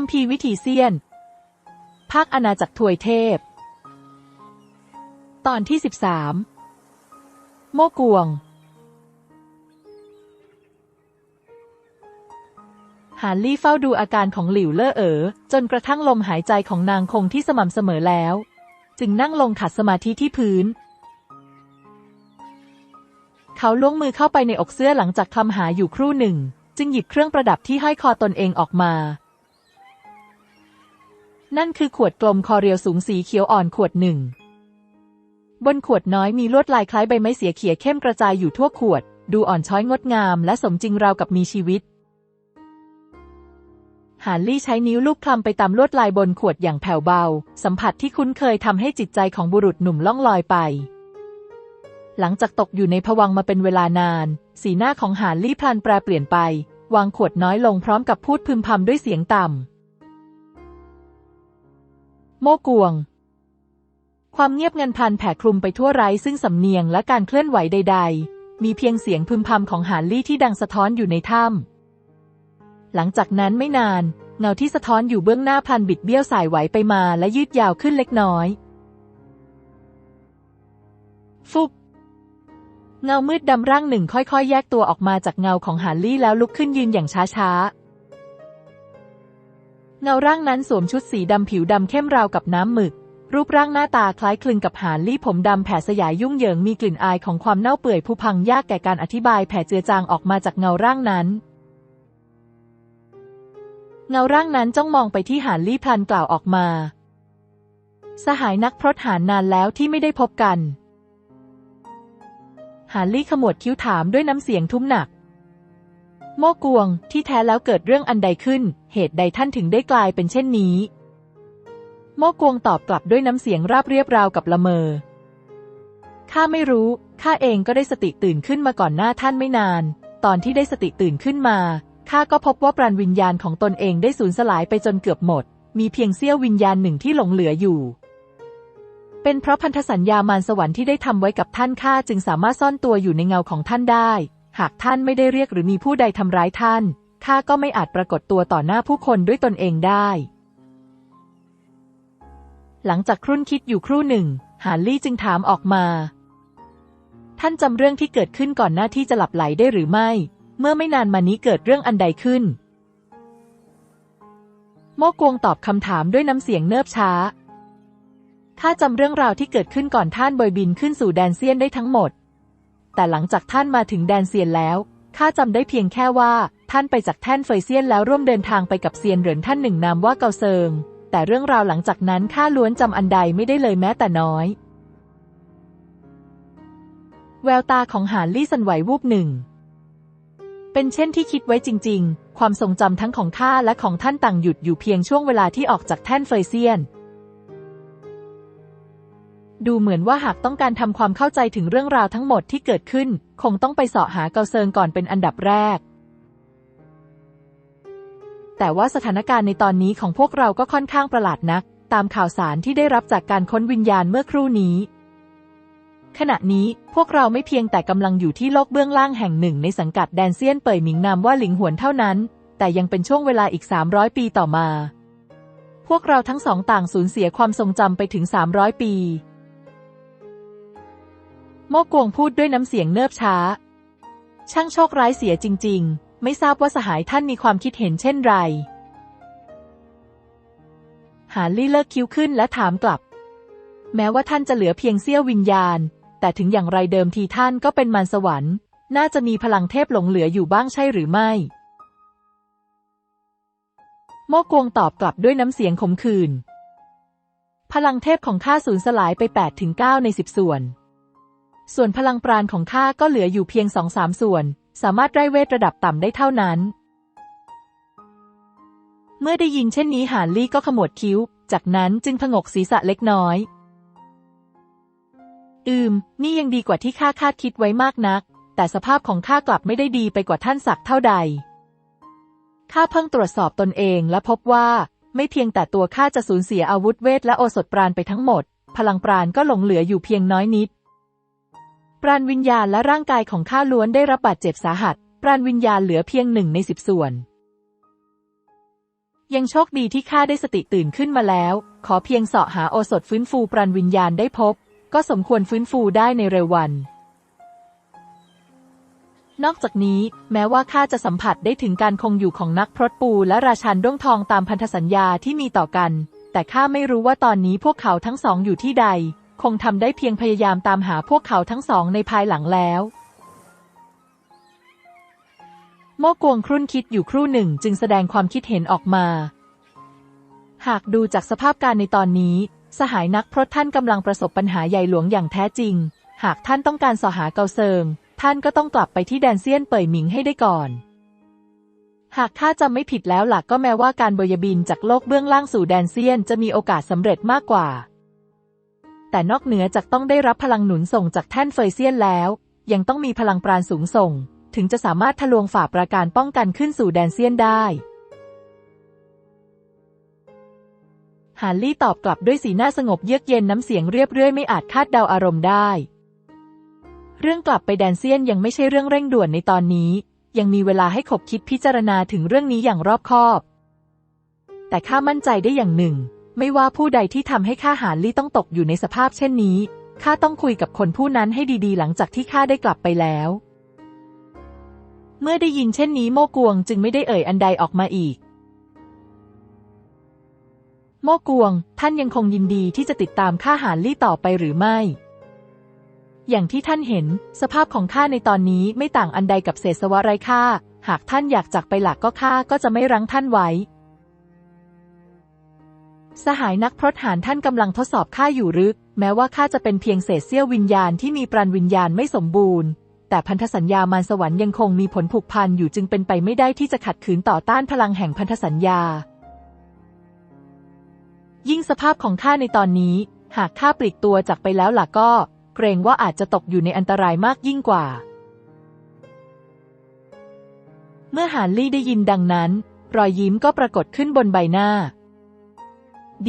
คัมภีร์วิถีเซียน ภาคอาณาจักรถวยเทพ ตอนที่สิบสามโมกวง หานลี่เฝ้าดูอาการของหลิวเล่อเอ๋อจนกระทั่งลมหายใจของนางคงที่สม่ำเสมอแล้ว จึงนั่งลงขัดสมาธิที่พื้น เขาล้วงมือเข้าไปในอกเสื้อหลังจากคลำหาอยู่ครู่หนึ่งจึงหยิบเครื่องประดับที่ห้อยคอตนเองออกมา นั่นคือขวดกลมคอเรียวสูงสีเขียวอ่อนขวดหนึ่ง บนขวดน้อยมีลวดลายคล้ายใบไม้เสียเขียเข้มกระจายอยู่ทั่วขวด ดูอ่อนช้อยงดงามและสมจริงราวกับมีชีวิต หานลี่ใช้นิ้วลูบคลำไปตามลวดลายบนขวดอย่างแผ่วเบา สัมผัสที่คุ้นเคยทำให้จิตใจของบุรุษหนุ่มล่องลอยไป หลังจากตกอยู่ในผวังมาเป็นเวลานาน สีหน้าของหานลี่พลันแปรเปลี่ยนไป วางขวดน้อยลงพร้อมกับพูดพึมพำด้วยเสียงต่ำ โมกวง ความเงียบงันพันแผ่คลุมไปทั่วไร้ซึ่งสำเนียงและการเคลื่อนไหวใด ๆ มีเพียงเสียงพึมพำของหานลี่ที่ดังสะท้อนอยู่ในถ้ำหลังจากนั้นไม่นาน เงาที่สะท้อนอยู่เบื้องหน้าพันบิดเบี้ยวสายไหวไปมาและยืดยาวขึ้นเล็กน้อย ฟุบเงามืดดำร่างหนึ่งค่อยๆ แยกตัวออกมาจากเงาของหานลี่แล้วลุกขึ้นยืนอย่างช้าๆ เงาร่างนั้นสวมชุดสีดำผิวดำเข้มราวกับน้ำหมึก รูปร่างหน้าตาคล้ายคลึงกับหานลี่ผมดำแผ่สยายยุ่งเหยิงมีกลิ่นอายของความเน่าเปื่อยผุพังยากแก่การอธิบายแผ่เจือจางออกมาจากเงาร่างนั้น เงาร่างนั้นจ้องมองไปที่หานลี่พลันกล่าวออกมา สหายนักพรตหารนานแล้วที่ไม่ได้พบกัน หานลี่ขมวดคิ้วถามด้วยน้ำเสียงทุ้มหนัก โม่กวงที่แท้แล้วเกิดเรื่องอันใดขึ้น เหตุใดท่านถึงได้กลายเป็นเช่นนี้ โม่กวงตอบกลับด้วยน้ำเสียงราบเรียบราวกับละเมอ ข้าไม่รู้ ข้าเองก็ได้สติตื่นขึ้นมาก่อนหน้าท่านไม่นาน ตอนที่ได้สติตื่นขึ้นมา ข้าก็พบว่าปราณวิญญาณของตนเองได้สูญสลายไปจนเกือบหมด มีเพียงเสี้ยววิญญาณหนึ่งที่หลงเหลืออยู่เป็นเพราะพันธสัญญามารสวรรค์ที่ได้ทำไว้กับท่านข้าจึงสามารถซ่อนตัวอยู่ในเงาของท่านได้ หากท่านไม่ได้เรียกหรือมีผู้ใดทำร้ายท่าน ข้าก็ไม่อาจปรากฏตัวต่อหน้าผู้คนด้วยตนเองได้ หลังจากครุ่นคิดอยู่ครู่หนึ่ง หานลี่จึงถามออกมา ท่านจำเรื่องที่เกิดขึ้นก่อนหน้าที่จะหลับไหลได้หรือไม่ เมื่อไม่นานมานี้เกิดเรื่องอันใดขึ้น โมกวงตอบคำถามด้วยน้ำเสียงเนิบช้า ข้าจำเรื่องราวที่เกิดขึ้นก่อนท่านบอยบินขึ้นสู่แดนเซียนได้ทั้งหมด แต่หลังจากท่านมาถึงแดนเซียนแล้วข้าจำได้เพียงแค่ว่า ท่านไปจากแท่นเฟยเซียนแล้วร่วมเดินทางไปกับเซียนเหรินท่านหนึ่งนามว่าเกาเซิง แต่เรื่องราวหลังจากนั้นข้าล้วนจำอันใดไม่ได้เลยแม้แต่น้อย แววตาของหานลี่สันไหววูบหนึ่ง เป็นเช่นที่คิดไว้จริง ๆ ความทรงจำทั้งของข้าและของท่านต่างหยุดอยู่เพียงช่วงเวลาที่ออกจากแท่นเฟยเซียน ดูเหมือนว่าหากต้องการทำความเข้าใจถึงเรื่องราวทั้งหมดที่เกิดขึ้น คงต้องไปเสาะหาเกาเซิงก่อนเป็นอันดับแรก แต่ว่าสถานการณ์ในตอนนี้ของพวกเราก็ค่อนข้างประหลาดนัก ตามข่าวสารที่ได้รับจากการค้นวิญญาณเมื่อครู่นี้ ขณะนี้พวกเราไม่เพียงแต่กำลังอยู่ที่โลกเบื้องล่างแห่งหนึ่งในสังกัดแดนเซียนเป่ยหมิงนามว่าหลิงหวนเท่านั้น แต่ยังเป็นช่วงเวลาอีก 300 ปีต่อมา พวกเราทั้งสองต่างสูญเสียความทรงจำไปถึง 300 ปี โมกวงพูดด้วยน้ำเสียงเนิบช้า ช่างโชคร้ายเสียจริง ๆ ไม่ทราบว่าสหายท่านมีความคิดเห็นเช่นไร หานลี่เลิกคิ้วขึ้นและถามกลับ แม้ว่าท่านจะเหลือเพียงเสี้ยววิญญาณ แต่ถึงอย่างไรเดิมทีท่านก็เป็นมารสวรรค์ น่าจะมีพลังเทพหลงเหลืออยู่บ้างใช่หรือไม่โมกวงตอบกลับด้วยน้ำเสียงขมขื่นพลังเทพของข้าสูญสลายไป8ถึง9ใน10 ส่วน ส่วนพลังปราณของข้าก็เหลืออยู่เพียงสองสามส่วน สามารถไร้เวทระดับต่ำได้เท่านั้น เมื่อได้ยินเช่นนี้หานลี่ก็ขมวดคิ้ว จากนั้นจึงผงกศีรษะเล็กน้อย อืม นี่ยังดีกว่าที่ข้าคาดคิดไว้มากนัก แต่สภาพของข้ากลับไม่ได้ดีไปกว่าท่านศักดิ์เท่าใด ข้าเพิ่งตรวจสอบตนเองและพบว่าไม่เพียงแต่ตัวข้าจะสูญเสียอาวุธเวทและโอสถปราณไปทั้งหมด พลังปราณก็หลงเหลืออยู่เพียงน้อยนิด ปราณวิญญาณและร่างกายของข้าล้วนได้รับบาดเจ็บสาหัส ปราณวิญญาณเหลือเพียงหนึ่งในสิบส่วน ยังโชคดีที่ข้าได้สติตื่นขึ้นมาแล้ว ขอเพียงเสาะหาโอสถฟื้นฟูปราณวิญญาณได้พบ ก็สมควรฟื้นฟูได้ในเร็ววัน นอกจากนี้ แม้ว่าข้าจะสัมผัสได้ถึงการคงอยู่ของนักพรตปูและราชันด้วงทองตามพันธสัญญาที่มีต่อกัน แต่ข้าไม่รู้ว่าตอนนี้พวกเขาทั้งสองอยู่ที่ใด คงทำได้เพียงพยายามตามหาพวกเขาทั้งสองในภายหลังแล้วโม่กวงครุ่นคิดอยู่ครู่หนึ่งจึงแสดงความคิดเห็นออกมา หากดูจากสภาพการในตอนนี้ สหายนักพรตท่านกำลังประสบปัญหาใหญ่หลวงอย่างแท้จริง หากท่านต้องการสอหาเกาเซิง ท่านก็ต้องกลับไปที่แดนเซียนเป่ยหมิงให้ได้ก่อน หากข้าจำไม่ผิดแล้วหลักก็แม้ว่าการบยบินจากโลกเบื้องล่างสู่แดนเซียนจะมีโอกาสสำเร็จมากกว่า แต่นอกเหนือจากต้องได้รับพลังหนุนส่งจากแท่นเฟยเซียนแล้ว ยังต้องมีพลังปราณสูงส่ง ถึงจะสามารถทะลวงฝ่าประการป้องกันขึ้นสู่แดนเซียนได้ฮาร์ลี่ตอบกลับด้วยสีหน้าสงบเยือกเย็นน้ำเสียงเรียบเรื่อยไม่อาจคาดเดาอารมณ์ได้ เรื่องกลับไปแดนเซียนยังไม่ใช่เรื่องเร่งด่วนในตอนนี้ ยังมีเวลาให้ขบคิดพิจารณาถึงเรื่องนี้อย่างรอบคอบ แต่ข้ามั่นใจได้อย่างหนึ่ง ไม่ว่าผู้ใดที่ทำให้ข้าหาลี่ต้องตกอยู่ในสภาพเช่นนี้ข้าต้องคุยกับคนผู้นั้นให้ดีๆ หลังจากที่ข้าได้กลับไปแล้ว เมื่อได้ยินเช่นนี้โมกวงจึงไม่ได้เอ่ยอันใดออกมาอีก โมกวง ท่านยังคงยินดีที่จะติดตามข้าหารลี่ต่อไปหรือไม่ อย่างที่ท่านเห็น สภาพของข้าในตอนนี้ไม่ต่างอันใดกับเศษสวะไร้ค่าหากท่านอยากจากไปหลักก็ข้าก็จะไม่รั้งท่านไว้ สหายนักพรตหารท่านกำลังทดสอบข้าอยู่หรือแม้ว่าข้าจะเป็นเพียงเศษเสี้ยววิญญาณที่มีปราณวิญญาณไม่สมบูรณ์ แต่พันธสัญญามารสวรรค์ยังคงมีผลผูกพันอยู่จึงเป็นไปไม่ได้ที่จะขัดขืนต่อต้านพลังแห่งพันธสัญญา ยิ่งสภาพของข้าในตอนนี้ หากข้าปลีกตัวจากไปแล้วล่ะก็ เกรงว่าอาจจะตกอยู่ในอันตรายมากยิ่งกว่า เมื่อหานลี่ได้ยินดังนั้น รอยยิ้มก็ปรากฏขึ้นบนใบหน้า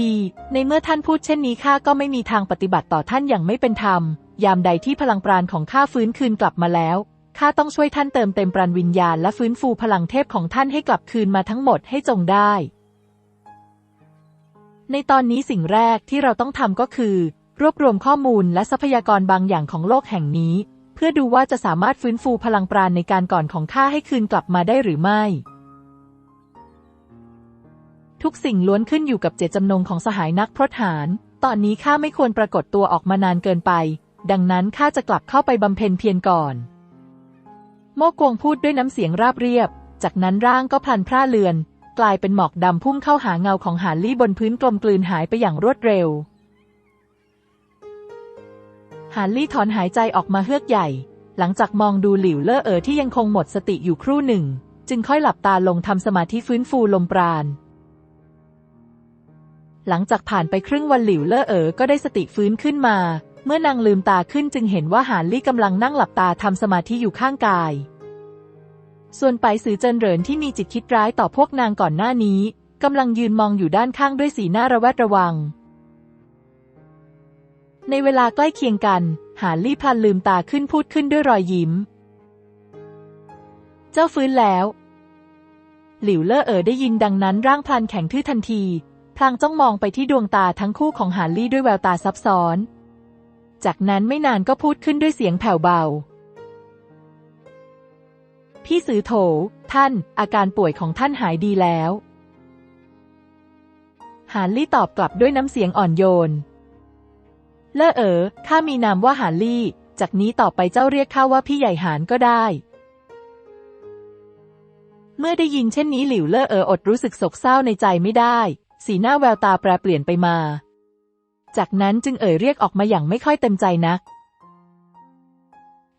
ดี ในเมื่อท่านพูดเช่นนี้ข้าก็ไม่มีทางปฏิบัติต่อท่านอย่างไม่เป็นธรรม ยามใดที่พลังปราณของข้าฟื้นคืนกลับมาแล้วข้าต้องช่วยท่านเติมเต็มปราณวิญญาณและฟื้นฟูพลังเทพของท่านให้กลับคืนมาทั้งหมดให้จงได้ ในตอนนี้สิ่งแรกที่เราต้องทำก็คือ รวบรวมข้อมูลและทรัพยากรบางอย่างของโลกแห่งนี้ เพื่อดูว่าจะสามารถฟื้นฟูพลังปราณในการก่อนของข้าให้คืนกลับมาได้หรือไม่ ทุกสิ่งล้วนขึ้นอยู่กับเจตจำนงของสหายนักพรตหาร ตอนนี้ข้าไม่ควรปรากฏตัวออกมานานเกินไป ดังนั้นข้าจะกลับเข้าไปบำเพ็ญเพียรก่อน โมกวงพูดด้วยน้ำเสียงราบเรียบ จากนั้นร่างก็พลันพร่าเลือน กลายเป็นหมอกดำพุ่งเข้าหาเงาของหาลี่บนพื้นกลมกลืนหายไปอย่างรวดเร็ว หาลี่ถอนหายใจออกมาเฮือกใหญ่ หลังจากมองดูหลิวเล่อเอ๋อที่ยังคงหมดสติอยู่ครู่หนึ่ง จึงค่อยหลับตาลงทำสมาธิฟื้นฟูลมปราณ หลังจากผ่านไปครึ่งวันหลิวเล่อเอ๋อก็ได้สติฟื้นขึ้นมา เมื่อนางลืมตาขึ้นจึงเห็นว่าหานลี่กำลังนั่งหลับตาทำสมาธิอยู่ข้างกาย ส่วนไปสือเจินเหรินที่มีจิตคิดร้ายต่อพวกนางก่อนหน้านี้กำลังยืนมองอยู่ด้านข้างด้วยสีหน้าระแวดระวัง ในเวลาใกล้เคียงกัน หานลี่พลันลืมตาขึ้นพูดขึ้นด้วยรอยยิ้ม เจ้าฟื้นแล้ว หลิวเล่อเอ๋อได้ยินดังนั้นร่างพลันแข็งทื่อทันที พลางจ้องมองไปที่ดวงตาทั้งคู่ของหานลี่ด้วยแววตาซับซ้อน จากนั้นไม่นานก็พูดขึ้นด้วยเสียงแผ่วเบา พี่สือโถ ท่าน อาการป่วยของท่านหายดีแล้วหานลี่ตอบกลับด้วยน้ำเสียงอ่อนโยน เล่อเอ๋อข้ามีนามว่าหานลี่ จากนี้ต่อไปเจ้าเรียกข้าว่าพี่ใหญ่หานก็ได้ เมื่อได้ยินเช่นนี้หลิวเล่อเอ๋ออดรู้สึกโศกเศร้าในใจไม่ได้ สีหน้าแววตาแปรเปลี่ยนไปมา จากนั้นจึงเอ่ยเรียกออกมาอย่างไม่ค่อยเต็มใจนัก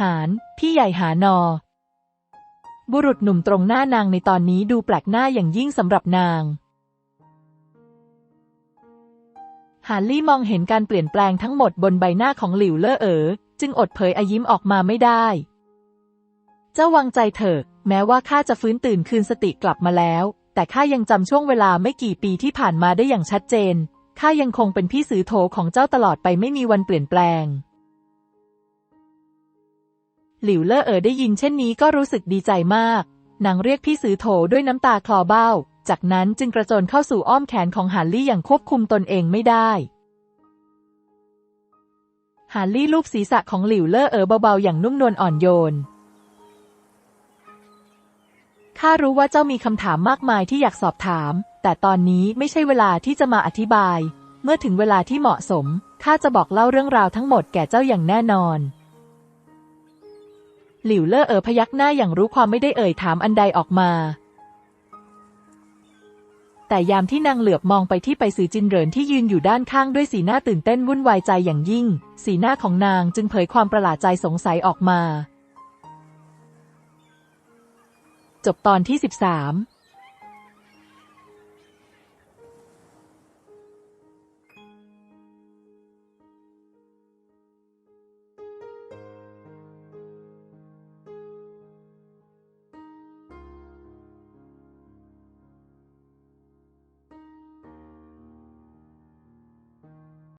หาน พี่ใหญ่หานอ บุรุษหนุ่มตรงหน้านางในตอนนี้ดูแปลกหน้าอย่างยิ่งสำหรับนางหานลี่มองเห็นการเปลี่ยนแปลงทั้งหมดบนใบหน้าของหลิวเล่อเอ๋อจึงอดเผยอายิ้มออกมาไม่ได้ เจ้าวางใจเถอะ แม้ว่าข้าจะฟื้นตื่นคืนสติกลับมาแล้ว แต่ข้ายังจำช่วงเวลาไม่กี่ปีที่ผ่านมาได้อย่างชัดเจน ข้ายังคงเป็นพี่สือโถของเจ้าตลอดไปไม่มีวันเปลี่ยนแปลง หลิวเล่อเอ๋อได้ยินเช่นนี้ก็รู้สึกดีใจมาก นางเรียกพี่สือโถด้วยน้ำตาคลอเบ้า จากนั้นจึงกระโจนเข้าสู่อ้อมแขนของหานลี่อย่างควบคุมตนเองไม่ได้หานลี่ลูบศีรษะของหลิวเล่อเอ๋อเบาๆอย่างนุ่มนวลอ่อนโยน ข้ารู้ว่าเจ้ามีคำถามมากมายที่อยากสอบถาม แต่ตอนนี้ไม่ใช่เวลาที่จะมาอธิบาย เมื่อถึงเวลาที่เหมาะสม ข้าจะบอกเล่าเรื่องราวทั้งหมดแก่เจ้าอย่างแน่นอน หลิวเล่อเอ๋อพยักหน้าอย่างรู้ความไม่ได้เอ่ยถามอันใดออกมา แต่ยามที่นางเหลือบมองไปที่ไปสือจินเหรินที่ยืนอยู่ด้านข้างด้วยสีหน้าตื่นเต้นวุ่นวายใจอย่างยิ่ง สีหน้าของนางจึงเผยความประหลาดใจสงสัยออกมา จบตอนที่ 13